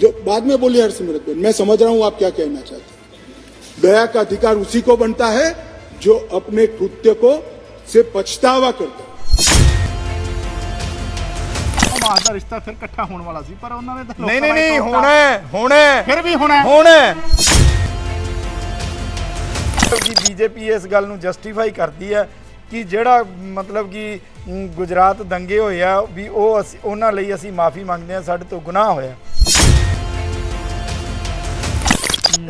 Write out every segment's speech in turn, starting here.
जो बाद में बोली हरसिमरत बेन मैं समझ रहा हूं आप क्या कहना चाहते हैं दया का अधिकार उसी को बनता है जो अपने कृत्य को से पछतावा करता है ਸਮਾਜ ਦਾ ਰਿਸ਼ਤਾ ਫਿਰ ਇਕੱਠਾ ਹੋਣ ਵਾਲਾ ਸੀ ਪਰ ਉਹਨਾਂ ਨੇ ਤਾਂ ਨਹੀਂ ਲੋਕਾਂ ਨਹੀਂ ਨਹੀਂ ਨਾਲ ਹੁਣ ਹੈ, ਹੁਣ ਹੈ, ਫਿਰ ਵੀ ਹੋਣਾ ਹੈ। ਹੁਣ ਹੈ। ਕਿ ਬੀਜੇਪੀ ਇਸ ਗੱਲ ਨੂੰ ਜਸਟੀਫਾਈ ਕਰਦੀ ਹੈ ਕਿ ਜਿਹੜਾ ਮਤਲਬ ਕਿ ਮ, ਗੁਜਰਾਤ ਦੰਗੇ ਹੋਏ ਆ ਵੀ ਉਹ ਅਸੀਂ ਉਹਨਾਂ ਲਈ ਅਸੀਂ ਮਾਫੀ ਮੰਗਦੇ ਆ ਸਾਡੇ ਤੋਂ ਗੁਨਾਹ ਹੋਇਆ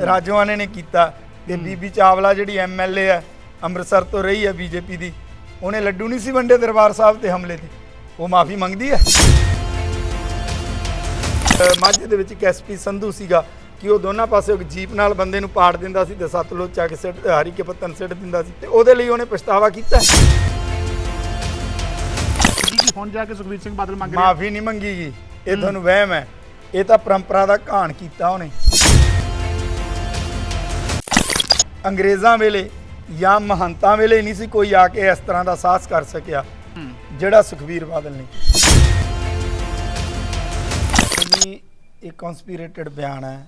ਰਾਜਵਾਨੇ ਨੇ ਕੀਤਾ। ਤੇ ਬੀਬੀ ਚਾਵਲਾ ਜਿਹੜੀ ਐਮਐਲਏ ਹੈ ਅੰਮ੍ਰਿਤਸਰ ਤੋਂ ਰਹੀ ਹੈ ਬੀਜੇਪੀ ਦੀ ਉਹਨੇ ਲੱਡੂ ਨਹੀਂ ਸੀ ਵੰਡੇ ਦਰਬਾਰ ਸਾਹਿਬ ਤੇ ਹਮਲੇ ਤੇ। ਉਹ ਮਾਫੀ ਮੰਗਦੀ ਹੈ। ਮਾਝੇ ਦੇ ਵਿੱਚ ਇੱਕ ਐਸਪੀ ਸੰਧੂ ਸੀਗਾ ਕਿ ਉਹ ਦੋਨਾਂ ਪਾਸੇ ਇੱਕ ਜੀਪ ਨਾਲ ਬੰਦੇ ਨੂੰ ਪਾੜ ਦਿੰਦਾ ਸੀ ਤੇ ਸਤਲੁਜ ਚਾ ਕੇ ਸਿੱਟ ਹਰੀ ਕੇ ਪੱਤਨ ਸਿੱਟ ਦਿੰਦਾ ਸੀ ਤੇ ਉਹਦੇ ਲਈ ਉਹਨੇ ਪਛਤਾਵਾ ਕੀਤਾ। ਜੀ ਜੀ ਹੁਣ ਜਾ ਕੇ ਸੁਖਬੀਰ ਸਿੰਘ ਬਾਦਲ ਮੰਗ ਰਹੇ। ਮਾਫੀ ਨਹੀਂ ਮੰਗੀ ਗੀ ਇਹ ਤੁਹਾਨੂੰ ਵਹਿਮ ਹੈ। ਇਹ ਤਾਂ ਪਰੰਪਰਾ ਦਾ ਘਾਣ ਕੀਤਾ ਉਹਨੇ। ਅੰਗਰੇਜ਼ਾਂ ਵੇਲੇ ਜਾਂ ਮਹੰਤਾਂ ਵੇਲੇ ਨਹੀਂ ਸੀ ਕੋਈ ਆ ਕੇ ਇਸ ਤਰ੍ਹਾਂ ਦਾ ਸਾਹਸ ਕਰ ਸਕਿਆ ਜਿਹੜਾ ਸੁਖਬੀਰ ਬਾਦਲ ਨੇ ਜੀ ਇਹ ਕਨਸਪੀਰੇਟਡ ਬਿਆਨ ਹੈ।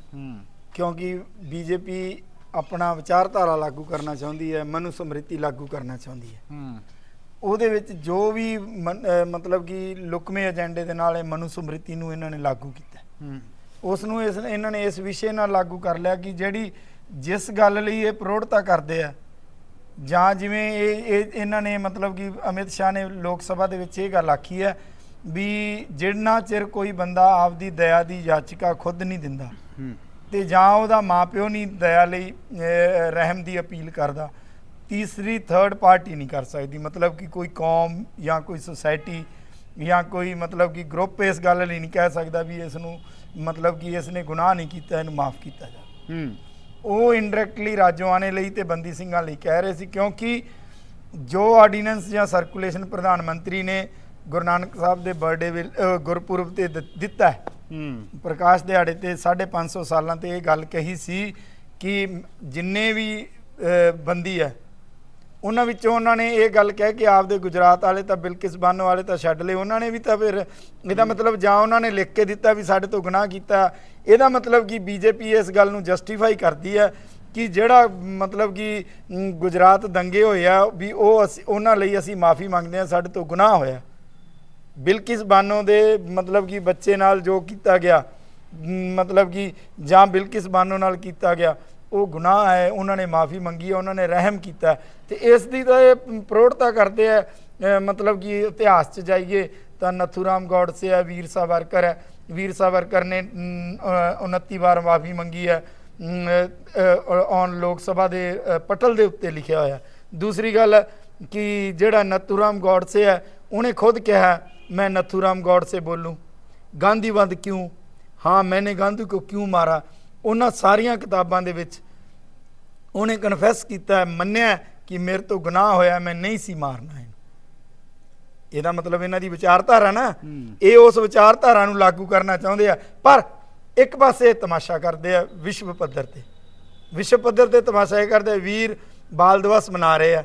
ਕਿਉਂਕਿ ਬੀਜੇਪੀ ਆਪਣਾ ਵਿਚਾਰਧਾਰਾ ਲਾਗੂ ਕਰਨਾ ਚਾਹੁੰਦੀ ਹੈ ਮਨੁ ਸਮ੍ਰਿਤੀ ਲਾਗੂ ਕਰਨਾ ਚਾਹੁੰਦੀ ਹੈ। ਉਹਦੇ ਵਿੱਚ ਜੋ ਵੀ ਮਤਲਬ ਕਿ ਲੁਕਵੇਂ ਏਜੰਡੇ ਦੇ ਨਾਲ ਇਹ ਮਨੁ ਸਮ੍ਰਿਤੀ ਨੂੰ ਇਹਨਾਂ ਨੇ ਲਾਗੂ ਕੀਤਾ। ਉਸ ਨੂੰ ਇਸ ਇਹਨਾਂ ਨੇ ਇਸ ਵਿਸ਼ੇ ਨਾਲ ਲਾਗੂ ਕਰ ਲਿਆ ਕਿ ਜਿਹੜੀ ਜਿਸ ਗੱਲ ਲਈ ਇਹ ਪ੍ਰੋੜਤਾ ਕਰਦੇ ਆ ਜਾਂ ਜਿਵੇਂ ਇਹ ਇਹ ਇਹਨਾਂ ਨੇ ਮਤਲਬ ਕਿ ਅਮਿਤ ਸ਼ਾਹ ਨੇ ਲੋਕ ਸਭਾ ਦੇ ਵਿੱਚ ਇਹ ਗੱਲ ਆਖੀ ਹੈ ਵੀ ਜਿੰਨਾ ਚਿਰ ਕੋਈ ਬੰਦਾ ਆਪਦੀ ਦਇਆ ਦੀ ਯਾਚਿਕਾ ਖੁਦ ਨਹੀਂ ਦਿੰਦਾ ਤੇ ਜਾਂ ਉਹਦਾ ਮਾਪਿਓ ਨਹੀਂ ਦਇਆ ਲਈ ਰਹਿਮ ਦੀ ਅਪੀਲ ਕਰਦਾ ਤੀਸਰੀ ਥਰਡ ਪਾਰਟੀ ਨਹੀਂ ਕਰ ਸਕਦੀ। ਮਤਲਬ ਕਿ ਕੋਈ ਕੌਮ ਜਾਂ ਕੋਈ ਸੁਸਾਇਟੀ ਜਾਂ ਕੋਈ ਮਤਲਬ ਕਿ ਗਰੁੱਪ ਇਸ ਗੱਲ ਲਈ ਨਹੀਂ ਕਹਿ ਸਕਦਾ ਵੀ ਇਸ ਨੂੰ ਮਤਲਬ ਕਿ ਇਸ ਨੇ ਗੁਨਾਹ ਨਹੀਂ ਕੀਤਾ ਇਹਨੂੰ ਮਾਫ ਕੀਤਾ ਜਾਵੇ। ਹੂੰ। ਉਹ ਇਨਡਾਇਰੈਕਟਲੀ ਰਾਜਵਾਨੇ ਲਈ ਤੇ ਬੰਦੀ ਸਿੰਘਾਂ ਲਈ ਕਹਿ ਰਹੇ ਸੀ ਕਿਉਂਕਿ ਜੋ ਆਰਡੀਨੈਂਸ ਜਾਂ ਸਰਕੂਲੇਸ਼ਨ ਪ੍ਰਧਾਨ ਮੰਤਰੀ ਨੇ ਗੁਰੂ ਨਾਨਕ ਸਾਹਿਬ ਦੇ ਬਰਥਡੇ ਗੁਰਪੁਰਬ ਤੇ ਦਿੱਤਾ ਪ੍ਰਕਾਸ਼ ਦਿਹਾੜੇ ਤੇ 550 ਸਾਲਾਂ ਤੇ ਇਹ ਗੱਲ ਕਹੀ ਸੀ ਕਿ ਜਿੰਨੇ ਵੀ ਬੰਦੀ ਹੈ ਉਹਨਾਂ ਵਿੱਚੋਂ ਉਹਨਾਂ ਨੇ ਇਹ ਗੱਲ ਕਹਿ ਕੇ ਆਪਦੇ ਗੁਜਰਾਤ ਵਾਲੇ ਤਾਂ ਬਿਲਕਿਸ ਬਾਨੋ ਵਾਲੇ ਤਾਂ ਛੱਡ ਲਏ ਉਹਨਾਂ ਨੇ ਵੀ ਤਾਂ ਫਿਰ ਇਹਦਾ ਮਤਲਬ ਜਾਂ ਉਹਨਾਂ ਨੇ ਲਿਖ ਕੇ ਦਿੱਤਾ ਵੀ ਸਾਡੇ ਤੋਂ ਗੁਨਾਹ ਕੀਤਾ ਇਹਦਾ ਮਤਲਬ ਕਿ ਬੀਜੇਪੀ ਇਸ ਗੱਲ ਨੂੰ ਜਸਟੀਫਾਈ ਕਰਦੀ ਹੈ ਕਿ ਜਿਹੜਾ ਮਤਲਬ ਕਿ ਗੁਜਰਾਤ ਦੰਗੇ ਹੋਏ ਆ, ਵੀ ਉਹ ਅਸੀਂ, ਉਹਨਾਂ ਲਈ ਅਸੀਂ ਮਾਫੀ ਮੰਗਦੇ ਆ ਸਾਡੇ ਤੋਂ ਗੁਨਾਹ ਹੋਇਆ। ਬਿਲਕਿਸ ਬਾਨੋ ਦੇ ਮਤਲਬ ਕਿ ਬੱਚੇ ਨਾਲ ਜੋ ਕੀਤਾ ਗਿਆ ਮਤਲਬ ਕਿ ਜਾਂ ਬਿਲਕਿਸ ਬਾਨੋ ਨਾਲ ਕੀਤਾ ਗਿਆ, ਉਹ ਗੁਨਾਹ ਹੈ, ਉਹਨਾਂ ਨੇ ਮਾਫੀ ਮੰਗੀ ਹੈ, ਉਹਨਾਂ ਨੇ ਰਹਿਮ ਕੀਤਾ ਤੇ ਇਸ ਦੀ ਤਾਂ ਇਹ ਪ੍ਰੋੜਤਾ ਕਰਦੇ ਆ ਮਤਲਬ ਕਿ ਇਤਿਹਾਸ 'ਚ ਜਾਈਏ ਤਾਂ ਨਥੂਰਾਮ ਗੌਡਸੇ ਹੈ ਵੀਰ ਸਾਵਰਕਰ ਹੈ। ਵੀਰ ਸਾਵਰਕਰ ਨੇ 29 ਵਾਰ ਮਾਫੀ ਮੰਗੀ ਹੈ। ਔਨ ਲੋਕ ਸਭਾ ਦੇ ਪਟਲ ਦੇ ਉੱਤੇ ਲਿਖਿਆ ਹੋਇਆ। ਦੂਸਰੀ ਗੱਲ ਕਿ ਜਿਹੜਾ ਨਤੂਰਾਮ ਗੌਡਸੇ ਹੈ, ਉਹਨੇ ਖੁਦ ਕਿਹਾ, ਮੈਂ ਨਥੂਰਾਮ ਗੌਡਸੇ ਬੋਲੂੰ। ਗਾਂਧੀਵੰਦ ਕਿਉਂ? ਹਾਂ, ਮੈਨੇ ਗਾਂਧੀ ਕੋ ਕਿਉਂ ਮਾਰਾ? ਉਹਨਾਂ ਸਾਰੀਆਂ ਕਿਤਾਬਾਂ ਦੇ ਵਿੱਚ ਉਹਨੇ ਕਨਫੈਸ ਕੀਤਾ, ਮੰਨਿਆ ਕਿ ਮੇਰੇ ਤੋਂ ਗੁਨਾਹ ਹੋਇਆ, ਮੈਂ ਨਹੀਂ ਸੀ ਮਾਰਨਾ ਹੈ ਇਹਦਾ ਮਤਲਬ ਇਹਨਾਂ ਦੀ ਵਿਚਾਰਧਾਰਾ ਨਾ ਇਹ ਉਸ ਵਿਚਾਰਧਾਰਾ ਨੂੰ ਲਾਗੂ ਕਰਨਾ ਚਾਹੁੰਦੇ ਆ। ਪਰ ਇੱਕ ਪਾਸੇ ਤਮਾਸ਼ਾ ਕਰਦੇ ਆ ਵਿਸ਼ਵ ਪੱਧਰ ਤੇ। ਵਿਸ਼ਵ ਪੱਧਰ ਤੇ ਤਮਾਸ਼ਾ ਇਹ ਕਰਦੇ ਆ, ਵੀਰ ਬਾਲ ਦਿਵਸ ਮਨਾ ਰਹੇ ਆ।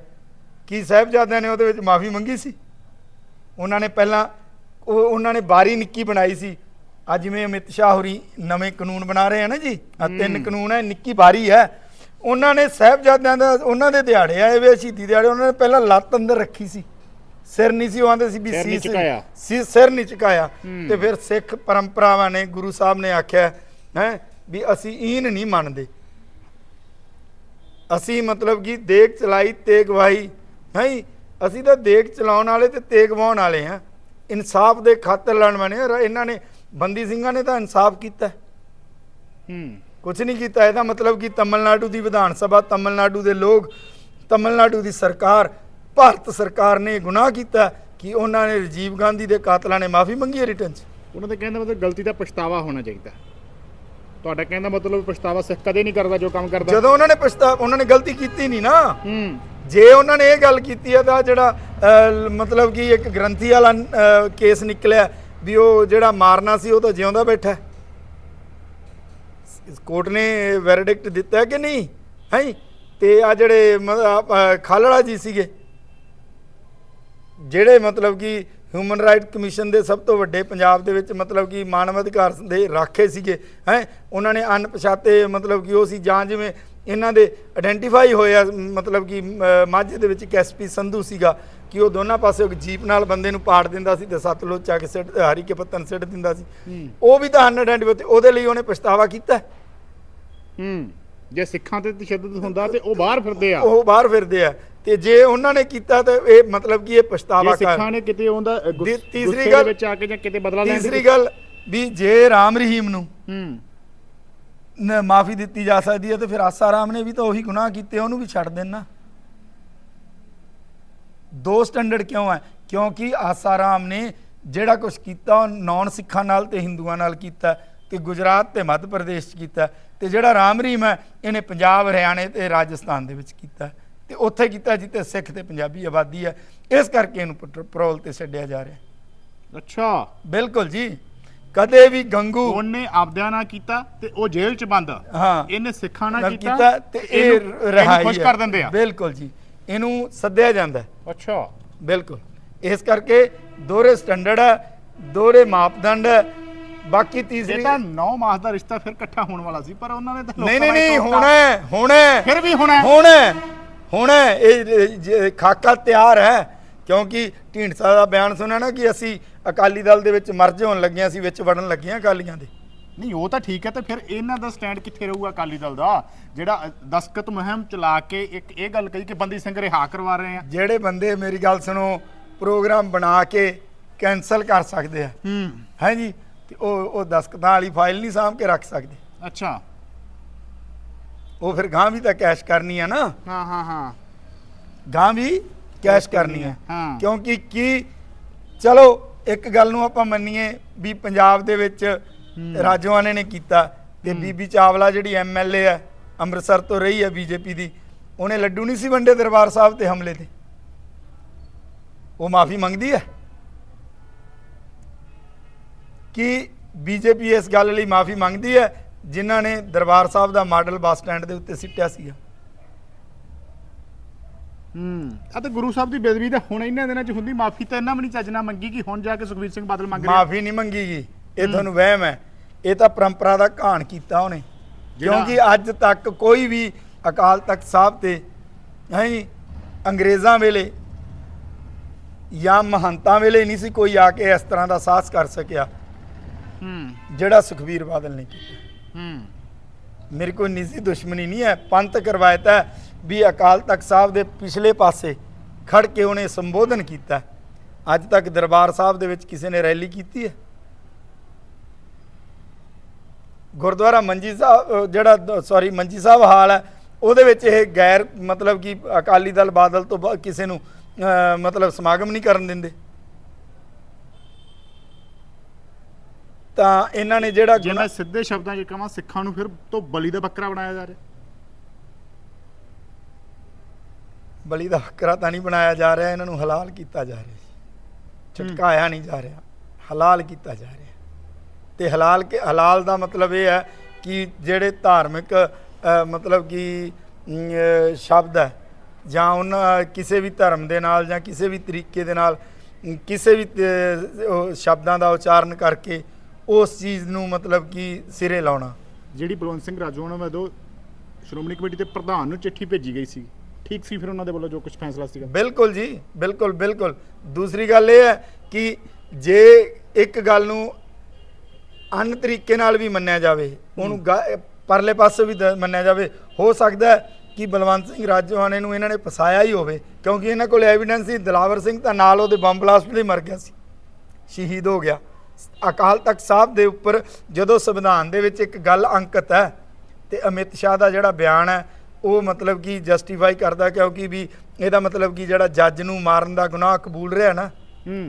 ਕੀ ਸਾਹਿਬਜ਼ਾਦਿਆਂ ਨੇ ਉਹਦੇ ਵਿੱਚ ਮਾਫੀ ਮੰਗੀ ਸੀ? ਉਹਨਾਂ ਨੇ ਪਹਿਲਾਂ ਉਹ ਉਹਨਾਂ ਨੇ ਬਾਰੀ ਨਿੱਕੀ ਬਣਾਈ ਸੀ। ਅੱਜ ਜਿਵੇਂ ਅਮਿਤ ਸ਼ਾਹ ਹੋਰੀ ਨਵੇਂ ਕਾਨੂੰਨ ਬਣਾ ਰਹੇ ਆ ਨਾ ਜੀ ਆ ਤਿੰਨ ਕਾਨੂੰਨ ਹੈ ਨਿੱਕੀ ਬਾਰੀ ਹੈ। ਉਹਨਾਂ ਨੇ ਸਾਹਿਬਜ਼ਾਦਿਆਂ ਦਾ ਉਹਨਾਂ ਦੇ ਦਿਹਾੜੇ ਆਏ ਵੇ ਸ਼ਹੀਦੀ ਦਿਹਾੜੇ ਉਹਨਾਂ ਨੇ ਪਹਿਲਾਂ ਲੱਤ ਅੰਦਰ ਰੱਖੀ ਸੀ। ਸਿਰ ਨਹੀਂ ਸੀ ਉਹ ਆਂਦੇ ਸੀ ਵੀ ਸਿਰ ਨਹੀਂ ਸੀਸ- ਝੁਕਾਇਆ। ਸੀ ਸਿਰ ਨਹੀਂ ਝੁਕਾਇਆ। ਤੇ ਫਿਰ ਸਿੱਖ ਪਰੰਪਰਾਵਾਂ ਨੇ ਗੁਰੂ ਸਾਹਿਬ ਨੇ ਆਖਿਆ ਹੈ ਵੀ ਅਸੀਂ ਈਨ ਨਹੀਂ ਮੰਨਦੇ। ਅਸੀਂ ਮਤਲਬ ਕਿ ਦੇਗ ਚਲਾਈ ਤੇਗ ਵਾਹੀ ਨਹੀਂ ਅਸੀਂ ਤਾਂ ਦੇਗ ਚਲਾਉਣ ਵਾਲੇ ਤੇ ਤੇਗ ਵਾਹਣ ਵਾਲੇ ਆ ਇਨਸਾਫ ਦੇ ਖਾਤਰ ਲੜਨ ਵਾਲੇ ਆ। ਇਹਨਾਂ ਨੇ ਬੰਦੀ ਸਿੰਘਾਂ ਨੇ ਤਾਂ ਇਨਸਾਫ ਕੀਤਾ। ਹੂੰ। ਕੁਝ ਨਹੀਂ ਕੀਤਾ। ਇਹਦਾ ਮਤਲਬ ਕਿ ਤਮਿਲਨਾਡੂ ਦੀ ਵਿਧਾਨ ਸਭਾ ਤਮਿਲਨਾਡੂ ਦੇ ਲੋਕ ਤਮਿਲਨਾਡੂ ਦੀ ਸਰਕਾਰ ਭਾਰਤ ਸਰਕਾਰ ਨੇ ਗੁਨਾਹ ਕੀਤਾ ਕਿ ਉਹਨਾਂ ਨੇ ਰਾਜੀਵ ਗਾਂਧੀ ਦੇ ਕਾਤਲਾਂ ਨੇ ਮਾਫੀ ਮੰਗੀ ਹੈ ਰਿਟਰਨ 'ਚ। ਉਹਨਾਂ ਦਾ ਕਹਿੰਦਾ ਮਤਲਬ ਗਲਤੀ ਦਾ ਪਛਤਾਵਾ ਹੋਣਾ ਚਾਹੀਦਾ। ਤੁਹਾਡਾ ਕਹਿੰਦਾ ਮਤਲਬ ਪਛਤਾਵਾ ਸਿੱਖ ਕਦੇ ਨਹੀਂ ਕਰਦਾ ਜੋ ਕੰਮ ਕਰਦਾ। ਜਦੋਂ ਉਹਨਾਂ ਨੇ ਪਛਤਾ ਉਹਨਾਂ ਨੇ ਗਲਤੀ ਕੀਤੀ ਨਹੀਂ ਨਾ। ਹੂੰ। ਜੇ ਉਹਨਾਂ ਨੇ ਇਹ ਗੱਲ ਕੀਤੀ ਹੈ ਤਾਂ ਜਿਹੜਾ ਮਤਲਬ ਕਿ ਇੱਕ ਗ੍ਰੰਥੀ ਵਾਲਾ ਕੇਸ ਨਿਕਲਿਆ ਵੀ ਉਹ ਜਿਹੜਾ ਮਾਰਨਾ ਸੀ ਉਹ ਤਾਂ ਜਿਉਂਦਾ ਬੈਠਾ ਕੋਰਟ ਨੇ ਵੈਰਡਿਕਟ ਦਿੱਤਾ ਕਿ ਨਹੀਂ? ਹੈ ਤੇ ਆ ਜਿਹੜੇ ਖਾਲੜਾ ਜੀ ਸੀਗੇ। ਜਿਹੜੇ ਮਤਲਬ ਕਿ ਹਿਊਮਨ ਰਾਈਟ ਕਮਿਸ਼ਨ ਦੇ ਸਭ ਤੋਂ ਵੱਡੇ ਪੰਜਾਬ ਦੇ ਵਿੱਚ ਮਤਲਬ ਕਿ ਮਾਨਵ ਅਧਿਕਾਰ ਦੇ ਰਾਖੇ ਸੀਗੇ ਹੈ ਉਹਨਾਂ ਨੇ ਅਣਪਛਾਤੇ ਮਤਲਬ ਕਿ ਉਹ ਸੀ ਜਾਂ ਜਿਵੇਂ ਇਹਨਾਂ ਦੇ ਆਇਡੈਂਟੀਫਾਈ ਹੋਇਆ ਮਤਲਬ ਕਿ ਮਾਝੇ ਦੇ ਵਿੱਚ ਇੱਕ ਐਸਪੀ ਸੰਧੂ ਸੀਗਾ ਕਿ ਉਹ ਦੋਨਾਂ ਪਾਸੇ ਇੱਕ ਜੀਪ ਨਾਲ ਬੰਦੇ ਨੂੰ ਪਾੜ ਦਿੰਦਾ ਸੀ ਤੇ ਸਤਲੁਜ ਚਾ ਕੇ ਸਿੱਟ ਹਰੀ ਕੇ ਪੱਤਨ ਸਿੱਟ ਦਿੰਦਾ ਸੀ। ਉਹ ਵੀ ਤਾਂ ਅਨਆਇਡੈਂਟੀਫਾਈ ਤੇ ਉਹਦੇ ਲਈ ਉਹਨੇ ਪਛਤਾਵਾ ਕੀਤਾ। ਹੂੰ। ਜੇ ਸਿੱਖਾਂ ਤੇ ਤਸ਼ੱਦਦ ਹੁੰਦਾ ਤੇ ਉਹ ਬਾਹਰ ਫਿਰਦੇ ਆ। ਉਹ ਬਾਹਰ ਫਿਰਦੇ ਆ। ਤੇ ਜੇ ਉਹਨਾਂ ਨੇ ਕੀਤਾ ਤਾਂ ਇਹ ਮਤਲਬ ਕਿ ਇਹ ਪਛਤਾਵਾ ਕਰ ਸਿੱਖਾਂ ਨੇ ਕਿਤੇ ਉਹਦਾ ਤੀਸਰੀ ਗੱਲ- ਵਿੱਚ ਆ ਕੇ ਜਾਂ ਕਿਤੇ ਬਦਲਾ ਲੈਣ ਤੀਸਰੀ ਗੱਲ ਵੀ ਜੇ ਰਾਮ ਰਹੀਮ ਨੂੰ ਹੂੰ। ਮਾਫੀ ਦਿੱਤੀ ਜਾ ਸਕਦੀ ਹੈ ਤੇ ਫਿਰ ਆਸਾ ਰਾਮ ਨੇ ਵੀ ਤਾਂ ਉਹੀ ਗੁਨਾਹ ਕੀਤੇ ਉਹਨੂੰ ਵੀ ਛੱਡ ਦੇਣਾ ਦੋ ਸਟੈਂਡਰਡ ਕਿਉਂ ਹੈ? ਕਿਉਂਕਿ ਆਸਾ ਰਾਮ ਨੇ ਜਿਹੜਾ ਕੁਝ ਕੀਤਾ ਉਹ ਨੌਨ ਸਿੱਖਾਂ ਨਾਲ ਤੇ ਹਿੰਦੂਆਂ ਨਾਲ ਕੀਤਾ ਤੇ ਗੁਜਰਾਤ ਤੇ ਮੱਧ ਪ੍ਰਦੇਸ਼ 'ਚ ਕੀਤਾ ਤੇ ਜਿਹੜਾ ਰਾਮ ਰਹੀਮ ਹੈ ਇਹਨੇ ਪੰਜਾਬ ਹਰਿਆਣੇ ਤੇ ਰਾਜਸਥਾਨ ਦੇ ਵਿੱਚ ਕੀਤਾ। ਤੇ ਉੱਥੇ ਕੀਤਾ ਜਿੱਥੇ ਸਿੱਖ ਤੇ ਪੰਜਾਬੀ ਆਬਾਦੀ ਹੈ। ਇਸ ਕਰਕੇ ਇਹਨੂੰ ਪੈਟਰੋ- ਪੈਰੋਲ ਤੇ ਛੱਡਿਆ ਜਾ ਰਿਹਾ। ਅੱਛਾ। ਬਿਲਕੁਲ ਜੀ। ਕਦੇ ਵੀ ਗੰਗੂ ਉਹਨੇ ਆਪਦਿਆਂ ਨਾਲ ਕੀਤਾ ਤੇ ਉਹ ਜੇਲ੍ਹ 'ਚ ਬੰਦ। ਹਾਂ। ਇਹਨੇ ਸਿੱਖਾਂ ਨਾਲ ਕੀਤਾ ਤੇ ਇਹ ਰਹਾਈ ਖੁਸ਼। ਕਰ ਦਿੰਦੇ ਆ। ਬਿਲਕੁਲ ਜੀ। ਇਹਨੂੰ ਸੱਦਿਆ ਜਾਂਦਾ। ਅੱਛਾ। ਬਿਲਕੁਲ। ਇਸ ਕਰਕੇ ਦੋਹਰੇ ਸਟੈਂਡਰਡ ਹੈ ਦੋਹਰੇ ਮਾਪਦੰਡ ਹੈ। ਬਾਕੀ ਇਹ ਤੀਸਰੀ ਤਾਂ 9 ਮਾਸ ਦਾ ਰਿਸ਼ਤਾ ਫਿਰ ਇਕੱਠਾ ਹੋਣ ਵਾਲਾ ਸੀ ਪਰ ਉਹਨਾਂ ਨੇ ਤਾਂ ਨਹੀਂ ਨਹੀਂ। ਹੋਣਾ ਹੈ, ਹੋਣਾ ਹੈ, ਫਿਰ ਵੀ ਹੋਣਾ ਹੈ। ਹੋਣਾ ਹੋਣਾ। ਇਹ ਖਾਕਾ ਤਿਆਰ ਹੈ ਕਿਉਂਕਿ ਢੀਂਡਸਾ ਦਾ ਬਿਆਨ ਸੁਣਿਆ ਨਾ ਕਿ ਅਸੀਂ ਅਕਾਲੀ ਦਲ ਦੇ ਵਿੱਚ ਮਰਜ ਹੋਣ ਲੱਗਿਆਂ ਸੀ ਵਿੱਚ ਵੜਨ ਲੱਗਿਆਂ ਅਕਾਲੀਆਂ ਦੇ। ਨਹੀਂ ਉਹ ਤਾਂ ਠੀਕ ਹੈ ਤੇ ਫਿਰ ਇਹਨਾਂ ਦਾ ਸਟੈਂਡ ਕਿੱਥੇ ਰਹੂਗਾ ਅਕਾਲੀ ਦਲ ਦਾ? ਜਿਹੜਾ ਦਸਕਤ ਮੁਹਿੰਮ ਚਲਾ ਕੇ ਇੱਕ ਇਹ ਗੱਲ ਕਹੀ ਕਿ ਬੰਦੀ ਸਿੰਘ ਰਿਹਾ ਕਰਵਾ ਰਹੇ ਆ। ਜਿਹੜੇ ਬੰਦੇ ਮੇਰੀ ਗੱਲ ਸੁਣੋ ਪ੍ਰੋਗਰਾਮ ਬਣਾ ਕੇ ਕੈਨਸਲ ਕਰ ਸਕਦੇ ਆ। ਹੂੰ। ਹੈ ਜੀ? ਤੇ ਉਹ ਉਹ ਦਸਕਤਾਂ ਵਾਲੀ ਫਾਈਲ ਨਹੀਂ ਸਾਂਭ ਕੇ ਰੱਖ ਸਕਦੇ। ਅੱਛਾ। ਉਹ ਫਿਰ ਗਾਂ ਵੀ ਤਾਂ ਕੈਸ਼ ਕਰਨੀ ਆ ਨਾ। ਹਾਂ ਹਾਂ ਹਾਂ। ਗਾਂ ਵੀ ਕੈਸ਼ ਕਰਨੀ ਹਾਂ। ਕਿਉਂਕਿ ਕੀ ਚਲੋ ਇੱਕ ਗੱਲ ਨੂੰ ਆਪਾਂ ਮੰਨੀਏ ਵੀ ਪੰਜਾਬ ਦੇ ਵਿੱਚ ਰਾਜਵਾਨੇ ਨੇ ਕੀਤਾ ਤੇ ਬੀਬੀ ਚਾਵਲਾ ਜਿਹੜੀ ਐਮਐਲਏ ਹੈ ਅੰਮ੍ਰਿਤਸਰ ਤੋਂ ਰਹੀ ਹੈ ਬੀਜੇਪੀ ਦੀ ਉਹਨੇ ਲੱਡੂ ਨਹੀਂ ਸੀ ਵੰਡੇ ਦਰਬਾਰ ਸਾਹਿਬ ਤੇ ਹਮਲੇ ਤੇ। ਉਹ ਮਾਫੀ ਮੰਗਦੀ ਹੈ ਕਿ ਬੀਜੇਪੀ ਇਸ ਗੱਲ ਲਈ ਮਾਫੀ ਮੰਗਦੀ ਹੈ ਜਿਨ੍ਹਾਂ ਨੇ ਦਰਬਾਰ ਸਾਹਿਬ ਦਾ ਮਾਡਲ ਬੱਸ ਸਟੈਂਡ ਦੇ ਉੱਤੇ ਸਿੱਟਿਆ ਸੀਗਾ। ਹੂੰ ਆ ਤੇ ਗੁਰੂ ਸਾਹਿਬ ਦੀ ਬੇਦਬੀ ਤਾਂ ਹੁਣ ਇਹਨਾਂ ਦਿਨਾਂ 'ਚ ਹੁੰਦੀ ਮਾਫੀ ਤਾਂ ਇਹਨਾਂ ਵੀ ਨਹੀਂ ਚੱਜ ਨਾਲ ਮੰਗੀ ਕਿ ਹੁਣ ਜਾ ਕੇ ਸੁਖਬੀਰ ਸਿੰਘ ਬਾਦਲ ਮੰਗ ਰਿਹਾ। ਮਾਫੀ ਨਹੀਂ ਮੰਗੀਗੀ ਇਹ ਤੁਹਾਨੂੰ ਵਹਿਮ ਹੈ। ਇਹ ਤਾਂ ਪਰੰਪਰਾ ਦਾ ਘਾਣ ਕੀਤਾ ਉਹਨੇ। ਕਿਉਂਕਿ ਅੱਜ ਤੱਕ ਕੋਈ ਵੀ ਅਕਾਲ ਤਖਤ ਸਾਹਿਬ ਤੇ ਹੈ ਅੰਗਰੇਜ਼ਾਂ ਵੇਲੇ ਜਾਂ ਮਹੰਤਾਂ ਵੇਲੇ ਨਹੀਂ ਸੀ ਕੋਈ ਆ ਕੇ ਇਸ ਤਰ੍ਹਾਂ ਦਾ ਸਾਹਸ ਕਰ ਸਕਿਆ। ਹੂੰ। ਜਿਹੜਾ ਸੁਖਬੀਰ ਬਾਦਲ ਨੇ ਕੀਤਾ। ਮੇਰੇ ਕੋਈ ਨਿੱਜੀ ਦੁਸ਼ਮਣੀ ਨਹੀਂ ਹੈ। ਪੰਥਕ ਰਵਾਇਤ ਹੈ ਵੀ ਅਕਾਲ ਤਖਤ ਸਾਹਿਬ ਦੇ ਪਿਛਲੇ ਪਾਸੇ ਖੜ ਕੇ ਉਹਨੇ ਸੰਬੋਧਨ ਕੀਤਾ। ਅੱਜ ਤੱਕ ਦਰਬਾਰ ਸਾਹਿਬ ਦੇ ਵਿੱਚ ਕਿਸੇ ਨੇ ਰੈਲੀ ਕੀਤੀ ਹੈ? ਗੁਰਦੁਆਰਾ ਮੰਜੀ ਸਾਹਿਬ ਜਿਹੜਾ, ਸੌਰੀ, ਮੰਜੀ ਸਾਹਿਬ ਹਾਲ ਹੈ, ਉਹਦੇ ਵਿੱਚ ਇਹ ਗੈਰ ਮਤਲਬ ਕਿ ਅਕਾਲੀ ਦਲ ਬਾਦਲ ਤੋਂ ਬਾ- ਕਿਸੇ ਨੂੰ ਮਤਲਬ ਸਮਾਗਮ ਨਹੀਂ ਕਰਨ ਦਿੰਦੇ। ਤਾਂ ਇਹਨਾਂ ਨੇ ਜਿਹੜਾ ਜੇ ਮੈਂ ਸਿੱਧੇ ਸ਼ਬਦਾਂ 'ਚ ਕਹਾਂ ਸਿੱਖਾਂ ਨੂੰ ਫਿਰ ਤੋਂ ਬਲੀ ਦਾ ਬੱਕਰਾ ਬਣਾਇਆ ਜਾ ਰਿਹਾ। ਬਲੀ ਦਾ ਬੱਕਰਾ ਤਾਂ ਨਹੀਂ ਬਣਾਇਆ ਜਾ ਰਿਹਾ ਇਹਨਾਂ ਨੂੰ ਹਲਾਲ ਕੀਤਾ ਜਾ ਰਿਹਾ ਛਟਕਾਇਆ ਨਹੀਂ ਜਾ ਰਿਹਾ ਹਲਾਲ ਕੀਤਾ ਜਾ ਰਿਹਾ। ਤੇ ਹਲਾਲ ਕੇ ਹਲਾਲ ਦਾ ਮਤਲਬ ਇਹ ਹੈ ਕਿ ਜਿਹੜੇ ਧਾਰਮਿਕ ਮਤਲਬ ਕਿ ਸ਼ਬਦ ਹੈ ਜਾਂ ਉਹਨਾਂ ਕਿਸੇ ਵੀ ਧਰਮ ਦੇ ਨਾਲ ਜਾਂ ਕਿਸੇ ਵੀ ਤਰੀਕੇ ਦੇ ਨਾਲ ਕਿਸੇ ਵੀ ਸ਼ਬਦਾਂ ਦਾ ਉਚਾਰਨ ਕਰਕੇ ਉਸ ਚੀਜ਼ ਨੂੰ ਮਤਲਬ ਕਿ ਸਿਰੇ ਲਾਉਣਾ। ਜਿਹੜੀ ਬਲਵੰਤ ਸਿੰਘ ਰਾਜੂ ਉਹਨਾਂ ਵੱਲੋਂ ਸ਼੍ਰੋਮਣੀ ਕਮੇਟੀ ਦੇ ਪ੍ਰਧਾਨ ਨੂੰ ਚਿੱਠੀ ਭੇਜੀ ਗਈ ਸੀ। ਠੀਕ ਸੀ ਫਿਰ ਉਹਨਾਂ ਦੇ ਵੱਲੋਂ ਜੋ ਕੁਝ ਫੈਸਲਾ ਸੀਗਾ? ਬਿਲਕੁਲ ਜੀ ਬਿਲਕੁਲ ਬਿਲਕੁਲ। ਦੂਸਰੀ ਗੱਲ ਇਹ ਹੈ ਕਿ ਜੇ ਇੱਕ ਗੱਲ ਨੂੰ ਅਨ ਤਰੀਕੇ ਨਾਲ ਵੀ ਮੰਨਿਆ ਜਾਵੇ ਉਹਨੂੰ ਗਾ- ਪਰਲੇ ਪਾਸੇ ਵੀ ਦ- ਮੰਨਿਆ ਜਾਵੇ ਹੋ ਸਕਦਾ ਹੈ ਕਿ ਬਲਵੰਤ ਸਿੰਘ ਰਾਜੋਹਾਣੇ ਨੂੰ ਇਹਨਾਂ ਨੇ ਫਸਾਇਆ ਹੀ ਹੋਵੇ ਕਿਉਂਕਿ ਇਹਨਾਂ ਕੋਲ ਐਵੀਡੈਂਸ ਸੀ ਦਿਲਾਵਰ ਸਿੰਘ ਤਾਂ ਨਾਲ ਉਹਦੇ ਬੰਬ ਬਲਾਸਟ ਲਈ ਮਰ ਗਿਆ ਸੀ। ਸ਼ਹੀਦ ਹੋ ਗਿਆ। ਅਕਾਲ ਤਖਤ ਸਾਹਿਬ ਦੇ ਉੱਪਰ ਜਦੋਂ ਸੰਵਿਧਾਨ ਦੇ ਵਿੱਚ ਇੱਕ ਗੱਲ ਅੰਕਿਤ ਹੈ ਤੇ ਅਮਿਤ ਸ਼ਾਹ ਦਾ ਜਿਹੜਾ ਬਿਆਨ ਹੈ ਉਹ ਮਤਲਬ ਕਿ ਜਸਟੀਫਾਈ ਕਰਦਾ ਕਿਉਂਕਿ ਵੀ ਇਹਦਾ ਮਤਲਬ ਕਿ ਜਿਹੜਾ ਜੱਜ ਨੂੰ ਮਾਰਨ ਦਾ ਗੁਨਾਹ ਕਬੂਲ ਰਿਹਾ ਨਾ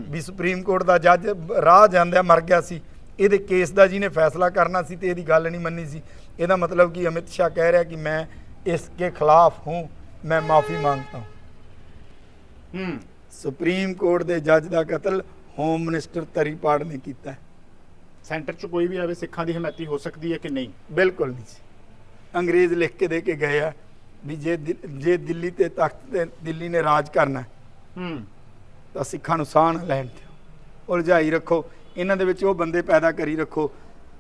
ਵੀ ਸੁਪਰੀਮ ਕੋਰਟ ਦਾ ਜੱਜ ਰਾਹ ਜਾਂਦਿਆਂ ਮਰ ਗਿਆ ਸੀ ਇਹਦੇ ਕੇਸ ਦਾ ਜਿਹਨੇ ਫੈਸਲਾ ਕਰਨਾ ਸੀ ਤੇ ਇਹਦੀ ਗੱਲ ਨਹੀਂ ਮੰਨੀ ਸੀ ਇਹਦਾ ਮਤਲਬ ਕਿ ਅਮਿਤ ਸ਼ਾਹ ਕਹਿ ਰਿਹਾ ਕਿ ਮੈਂ ਇਸਕੇ ਖਿਲਾਫ ਹੂੰ ਮੈਂ ਮਾਫੀ ਮੰਗਤਾ ਹੂੰ। ਹੂੰ। ਸੁਪਰੀਮ ਕੋਰਟ ਦੇ ਜੱਜ ਦਾ ਕਤਲ ਹੋਮ ਮਿਨਿਸਟਰ ਤਰੀਪਾੜ ਨੇ ਕੀਤਾ ਹੈ। ਸੈਂਟਰ 'ਚ ਕੋਈ ਵੀ ਆਵੇ ਸਿੱਖਾਂ ਦੀ ਹਮਾਇਤੀ ਹੋ ਸਕਦੀ ਹੈ ਕਿ ਨਹੀਂ? ਬਿਲਕੁਲ ਨਹੀਂ ਸੀ। ਅੰਗਰੇਜ਼ ਲਿਖ ਕੇ ਦੇ ਕੇ ਗਏ ਆ ਵੀ ਜੇ ਦਿ- ਜੇ ਦਿੱਲੀ ਤੇ ਤਖਤ ਤੇ ਦਿੱਲੀ ਨੇ ਰਾਜ ਕਰਨਾ ਹੈ, ਹੂੰ। ਤਾਂ ਸਿੱਖਾਂ ਨੂੰ ਸਾਹ ਨਾ ਲੈਣ ਦਿਓ। ਉਲਝਾਈ ਰੱਖੋ। ਇਹਨਾਂ ਦੇ ਵਿੱਚ ਉਹ ਬੰਦੇ ਪੈਦਾ ਕਰੀ ਰੱਖੋ।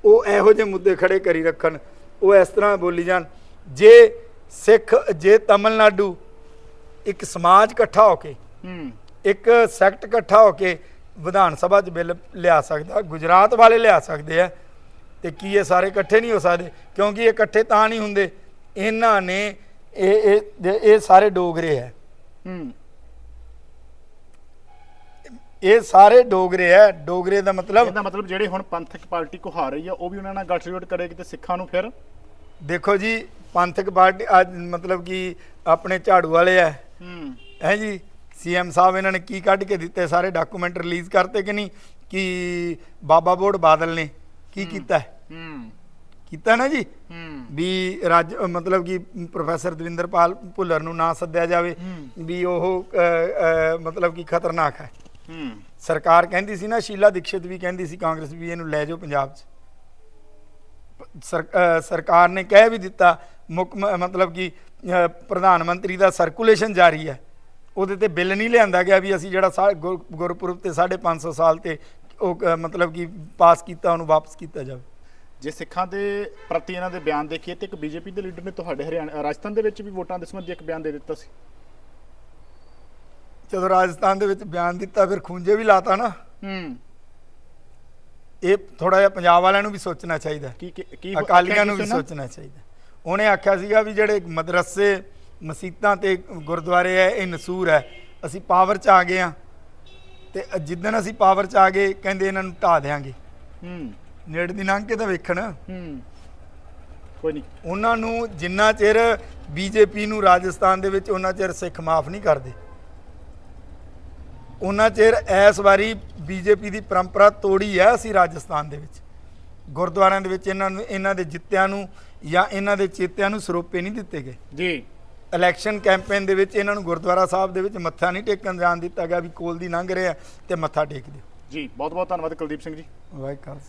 ਉਹ ਇਹੋ ਜਿਹੇ ਮੁੱਦੇ ਖੜੇ ਕਰੀ ਰੱਖਣ। ਉਹ ਇਸ ਤਰ੍ਹਾਂ ਬੋਲੀ ਜਾਣ ਜੇ ਸਿੱਖ ਜੇ ਤਮਿਲਨਾਡੂ ਇੱਕ ਸਮਾਜ ਇਕੱਠਾ ਹੋ ਕੇ ਹੂੰ। ਇੱਕ ਸੈਕਟ ਇਕੱਠਾ ਹੋ ਕੇ ਵਿਧਾਨ ਸਭਾ 'ਚ ਬਿੱਲ ਲਿਆ ਸਕਦਾ ਗੁਜਰਾਤ ਵਾਲੇ ਲਿਆ ਸਕਦੇ ਆ। ਤੇ ਕੀ ਇਹ ਸਾਰੇ ਇਕੱਠੇ ਨਹੀਂ ਹੋ ਸਕਦੇ? ਕਿਉਂਕਿ ਇਹ ਇਕੱਠੇ ਤਾਂ ਨਹੀਂ ਹੁੰਦੇ। ਇਹਨਾਂ ਨੇ ਇਹ ਇਹ ਇਹ ਸਾਰੇ ਡੋਗਰੇ ਹੈ ਹੂੰ। ਇਹ ਸਾਰੇ ਡੋਗਰੇ ਹੈ ਡੋਗਰੇ ਦਾ ਮਤਲਬ ਇਹਦਾ ਮਤਲਬ ਜਿਹੜੇ ਹੁਣ ਪੰਥਕ ਪਾਰਟੀ ਕੋ ਹਾਰ ਰਹੀ ਆ ਉਹ ਵੀ ਉਹਨਾਂ ਨਾਲ ਗੱਠਜੋੜ ਕਰੇਗੀ ਤੇ ਸਿੱਖਾਂ ਨੂੰ ਫਿਰ? ਦੇਖੋ ਜੀ ਪੰਥਕ ਪਾਰਟੀ ਅੱਜ ਮਤਲਬ ਕਿ ਆਪਣੇ ਝਾੜੂ ਵਾਲੇ ਹੂੰ। ਹੈ ਜੀ? ਸੀਐਮ ਸਾਹਿਬ ਇਹਨਾਂ ਨੇ ਕੀ ਕੱਢ ਕੇ ਦਿੱਤੇ? ਸਾਰੇ ਡਾਕੂਮੈਂਟ ਰਿਲੀਜ਼ ਕਰਤੇ ਕਿ ਨਹੀਂ? ਕਿ ਬਾਬਾ ਬੋੜ ਬਾਦਲ ਨੇ ਕੀ ਕੀਤਾ? ਹੈ? ਕੀਤਾ ਨਾ ਜੀ? ਹੂੰ। ਵੀ ਰਾਜ ਮਤਲਬ ਕਿ ਪ੍ਰੋਫੈਸਰ ਦਵਿੰਦਰਪਾਲ ਭੁੱਲਰ ਨੂੰ ਨਾ ਸੱਦਿਆ ਜਾਵੇ ਵੀ ਉਹ ਮਤਲਬ ਕਿ ਖਤਰਨਾਕ ਹੈ। ਹੂੰ। ਸਰਕਾਰ ਕਹਿੰਦੀ ਸੀ ਨਾ ਸ਼ੀਲਾ ਦੀਕਸ਼ਿਤ ਵੀ ਕਹਿੰਦੀ ਸੀ ਕਾਂਗਰਸ ਵੀ ਇਹਨੂੰ ਲੈ ਜਾਓ ਪੰਜਾਬ 'ਚ। ਸਰਕਾਰ ਨੇ ਕਹਿ ਵੀ ਦਿੱਤਾ ਮੁੱਖ ਮਤਲਬ ਕਿ ਪ੍ਰਧਾਨ ਮੰਤਰੀ ਦਾ ਸਰਕੂਲੇਸ਼ਨ ਜਾਰੀ ਹੈ। ਉਹਦੇ ਤੇ ਬਿੱਲ ਨਹੀਂ ਲਿਆਂਦਾ ਗਿਆ ਵੀ ਅਸੀਂ ਜਿਹੜਾ ਸਾ- ਗੁਰ- ਗੁਰਪੁਰਬ ਤੇ 550 ਸਾਲ ਤੇ ਉਹ ਅ, ਮਤਲਬ ਕਿ ਪਾਸ ਕੀਤਾ ਉਹਨੂੰ ਵਾਪਸ ਕੀਤਾ ਜਾਵੇ। ਜੇ ਸਿੱਖਾਂ ਦੇ ਪ੍ਰਤੀ ਇਹਨਾਂ ਦੇ ਬਿਆਨ ਦੇਖੀਏ ਤੇ ਇੱਕ ਬੀਜੇਪੀ ਦੇ ਲੀਡਰ ਨੇ ਤੁਹਾਡੇ ਹਰਿਆਣਾ ਰਾਜਸਥਾਨ ਦੇ ਵਿੱਚ ਵੀ ਵੋਟਾਂ ਦੇ ਸੰਬੰਧੀ ਇੱਕ ਬਿਆਨ ਦੇ ਦਿੱਤਾ ਸੀ। ਜਦੋਂ ਰਾਜਸਥਾਨ ਦੇ ਵਿੱਚ ਬਿਆਨ ਦਿੱਤਾ ਫਿਰ ਖੂੰਜੇ ਵੀ ਲਾਤਾ ਨਾ। ਹੂੰ। ਇਹ ਥੋੜਾ ਜਿਹਾ ਪੰਜਾਬ ਵਾਲਿਆਂ ਨੂੰ ਵੀ ਸੋਚਣਾ ਚਾਹੀਦਾ। ਕੀ ਕੀ ਕੀ ਅਕਾਲੀਆਂ ਨੂੰ ਵੀ ਕੀ? ਸੋਚਣਾ ਚਾਹੀਦਾ। ਉਹਨੇ ਆਖਿਆ ਸੀਗਾ ਵੀ ਜਿਹੜੇ ਮਦਰਸੇ ਮਸੀਤਾਂ ਤੇ ਗੁਰਦੁਆਰੇ ਹੈ ਇਹ ਨਸੂਰ ਹੈ। ਅਸੀਂ ਪਾਵਰ 'ਚ ਆ ਗਏ ਆ ਤੇ ਜਿੱਦਣ ਅਸੀਂ ਪਾਵਰ 'ਚ ਆ ਗਏ ਕਹਿੰਦੇ ਇਹਨਾਂ ਨੂੰ ਢਾ ਦੇਾਂਗੇ ਹੂੰ। ਨੇੜ ਦੀ ਲੰਘ ਕੇ ਤਾਂ ਵੇਖਣ। ਹੂੰ। ਕੋਈ ਨਹੀਂ ਉਹਨਾਂ ਨੂੰ ਜਿੰਨਾ ਚਿਰ ਬੀਜੇਪੀ ਨੂੰ ਰਾਜਸਥਾਨ ਦੇ ਵਿੱਚ ਉਹਨਾਂ ਚਿਰ ਸਿੱਖ ਮਾਫ ਨਹੀਂ ਕਰਦੇ। ਉਹਨਾਂ ਚਿਰ ਇਸ ਵਾਰੀ ਬੀਜੇਪੀ ਦੀ ਪਰੰਪਰਾ ਤੋੜੀ ਹੈ ਅਸੀਂ ਰਾਜਸਥਾਨ ਦੇ ਵਿੱਚ। ਗੁਰਦੁਆਰਿਆਂ ਦੇ ਵਿੱਚ ਇਹਨਾਂ ਨੂੰ ਇਹਨਾਂ ਦੇ ਜਿੱਤਿਆਂ ਨੂੰ ਜਾਂ ਇਹਨਾਂ ਦੇ ਚੇਤਿਆਂ ਨੂੰ ਸਰੋਪੇ ਨਹੀਂ ਦਿੱਤੇ ਗਏ। ਜੀ। ਇਲੈਕਸ਼ਨ ਕੈਂਪੇਨ ਦੇ ਵਿੱਚ ਇਹਨਾਂ ਨੂੰ ਗੁਰਦੁਆਰਾ ਸਾਹਿਬ ਦੇ ਵਿੱਚ ਮੱਥਾ ਨਹੀਂ ਟੇਕਣ ਜਾਣ ਦਿੱਤਾ ਗਿਆ ਵੀ ਕੋਲ ਦੀ ਲੰਘ ਰਿਹਾ ਤੇ ਮੱਥਾ ਟੇਕ ਦਿਓ। ਜੀ ਬਹੁਤ ਬਹੁਤ ਧੰਨਵਾਦ ਕੁਲਦੀਪ ਸਿੰਘ ਜੀ। ਵਾਹਿਗੁਰੂ